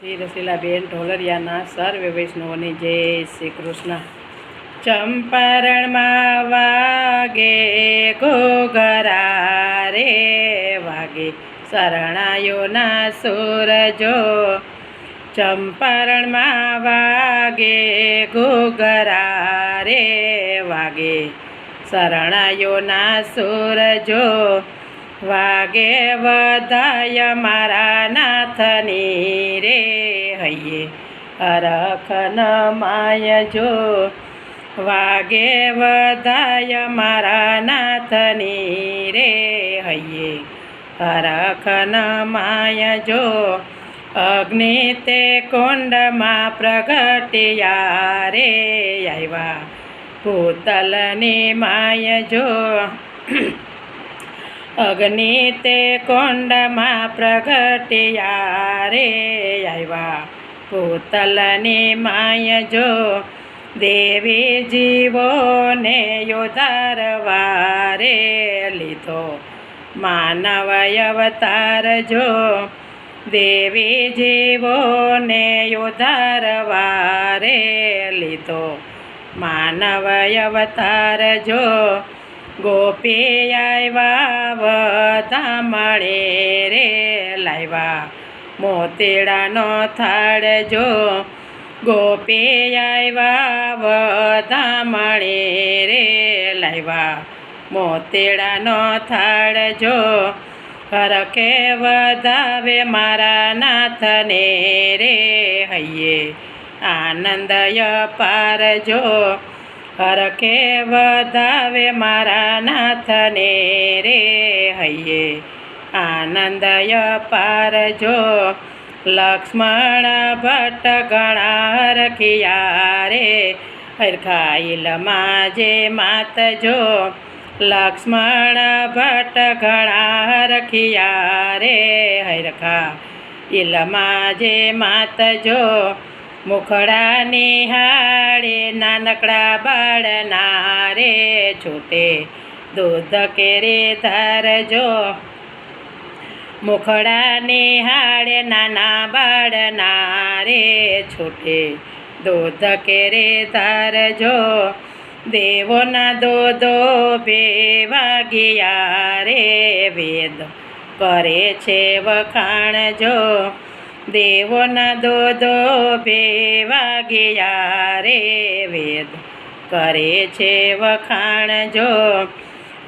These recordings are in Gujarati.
શ્રી રસીલાબેન ઢોલરિયાના સર્વ વૈષ્ણવોની જય શ્રી કૃષ્ણ. ચંપારણમાં વાગે ઘોઘરા રે વાગે શરણાયોના સૂરજો. ચંપારણમાં વાગે ઘોઘરા રે વાગે શરણાયોના સૂરજો. વાગે વધાય મારા નાથની રે હૈયે. અરખન માય જો વાગે વધાય મારા નાથની રે હૈયે. અરખન માય જો અગ્નિ તે કુંડમાં પ્રગટ્યા રે આવ્યા. પૂતલની માય જો અગ્નિ તે કોંડમાં પ્રગટ્યા રે આવ્યા પૂતલની માય જો દેવી જીવોને યોધારવા રે લીધો માનવ અવતાર જો દેવી જીવોને યોધારવા રે લીધો માનવ અવતાર જો ગોપી આવ્યા વધામણે રે લાવ્યા મોતીડાનો થાળ જો ગોપી આવ્યા વધામણે રે લાવ્યા મોતીડાનો થાળ જો હરખે વધાવે મારા નાથને રે હૈયે. આનંદય પારજો હરખે વધાવે મારા નાથને રે હૈયે. આનંદય પારજો લક્ષ્મણ ભટ્ટ ગણા રખિયા રે. હરખાઈલમાં માત જો લક્ષ્મણ ભટ્ટ ઘણા રખિયા રે. હરખા ઇલમાં જે માતજો મુખડા નિહાળે નાનકડા બાળના રે છૂટે. દૂધ કેરે ધરજો મુખડા નિહાળે નાના બાળના રે છૂટે. દૂધ કેરે ધરજો દેવોના દોધો બે વાગ્યા રે વેદ. કરે છે વખાણ જો. દેવોના દોદો બે વાગ્યા રે વેદ કરે છે વખાણ જો.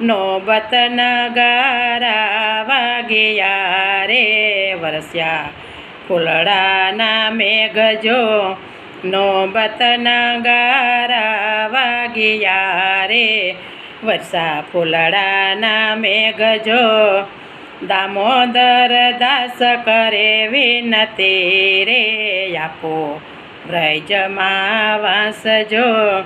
નોબત નગારા વાગ્યા રે વરસ્યા ફૂલડાના મેઘ જો. નોબત નગારા વાગ્યા રે વરસા ફૂલડાના મેઘ જો. દામોદર દાસ કરે વિનતી રે આપો. બ્રજમાં વાસજો.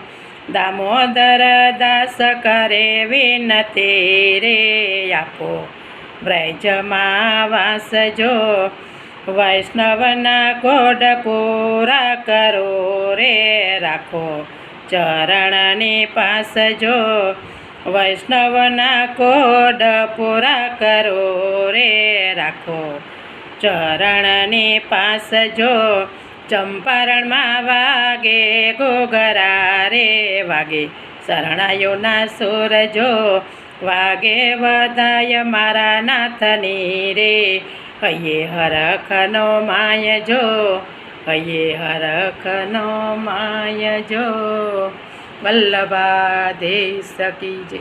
દામોદર દાસ કરે વિનતી રે આપો. બ્રજમાં વાસજો. વૈષ્ણવના કોડ પૂરા કરો રે રાખો. ચરણની પાસ જો વૈષ્ણવના કોડ પૂરા કરો રે રાખો. ચરણની પાસ જો ચંપારણમાં વાગે, ઘોઘરા રે વાગે. શરણાયોના સુર જો વાગે વધાય મારા નાથની રે. હૈયે હરખનો માય જો, હૈયે હરખનો માય જો. વલ્લભા દેશ કી